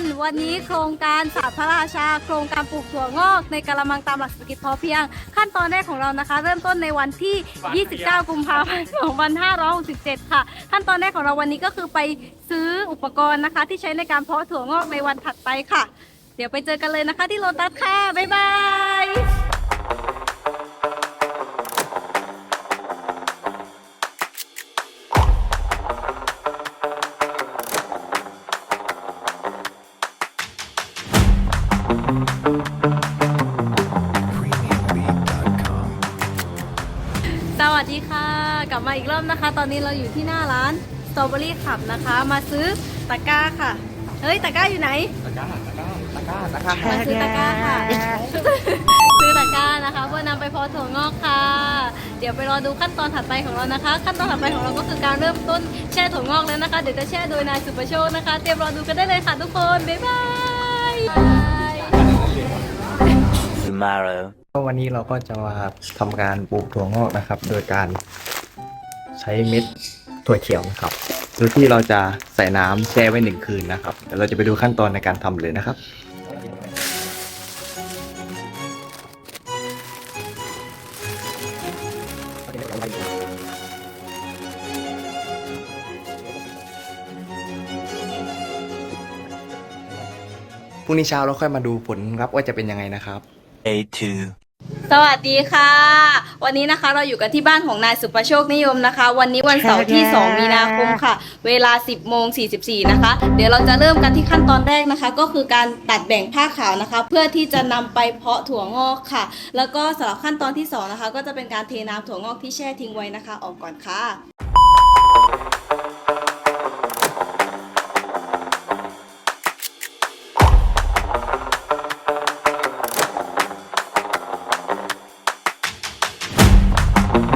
นวันนี้โครงการศาสตร์พระราชา โครงการปลูกถั่วงอกในกระมังตามหลักเศรษฐกิจพอเพียง ขั้นตอนแรกของเรานะคะ เริ่มต้นในวันที่ 29 กุมภาพันธ์ 2567 ค่ะ ขั้นตอนแรกของเราวันนี้ก็คือไปซื้ออุปกรณ์นะคะ ที่ใช้ในการเพาะถั่วงอกในวันถัดไปค่ะ เดี๋ยวไปเจอกันเลยนะคะที่โลตัสค่ะบ๊ายบาย สวัสดีค่ะ กลับมาอีกรอบนะคะ ตอนนี้เราอยู่ที่หน้าร้านสตรอเบอรี่ขับนะคะ มาซื้อตะกร้าค่ะ เฮ้ยตะกร้าอยู่ไหน ตะกร้าตะกร้าตะกร้าตะกร้ามาซื้อตะกร้าค่ะ ซื้อตะกร้านะคะเพื่อนำไปเพาะถั่วงอกค่ะ เดี๋ยวไปรอดูขั้นตอนถัดไปของเรานะคะ ขั้นตอนถัดไปของเราก็คือการเริ่มต้นแช่ถั่วงอกแล้วนะคะ เดี๋ยวจะแช่โดยนายสุประโชคนะคะ เตรียมรอดูกันได้เลยค่ะทุกคน บ๊ายบายบาย tomorrow. ก็วันนี้เราก็จะมาทำการปลูกถั่วงอกนะครับ โดยการใช้เม็ดถั่วเขียวนะครับ โดยที่เราจะใส่น้ำแช่ไว้หนึ่งคืนนะครับเดี๋ยวเราจะไปดูขั้นตอนในการทำเลยนะครับพรุ่งนี้เช้าเราค่อยมาดูผลครับว่าจะเป็นยังไงนะครับ Day two. สวัสดีค่ะ วันนี้นะคะเราอยู่กันที่บ้านของนายสุประโชคนิยมนะคะ วันนี้วันเสาร์ที่ 2 มีนาคมค่ะ เวลา 10โมง44 นะคะ เดี๋ยวเราจะเริ่มกันที่ขั้นตอนแรกนะคะ ก็คือการตัดแบ่งผ้าขาวนะคะ เพื่อที่จะนำไปเพาะถั่วงอกค่ะ แล้วก็สำหรับขั้นตอนที่สองนะคะ ก็จะเป็นการเทน้ำถั่วงอกที่แช่ทิ้งไว้นะคะ ออกก่อนค่ะ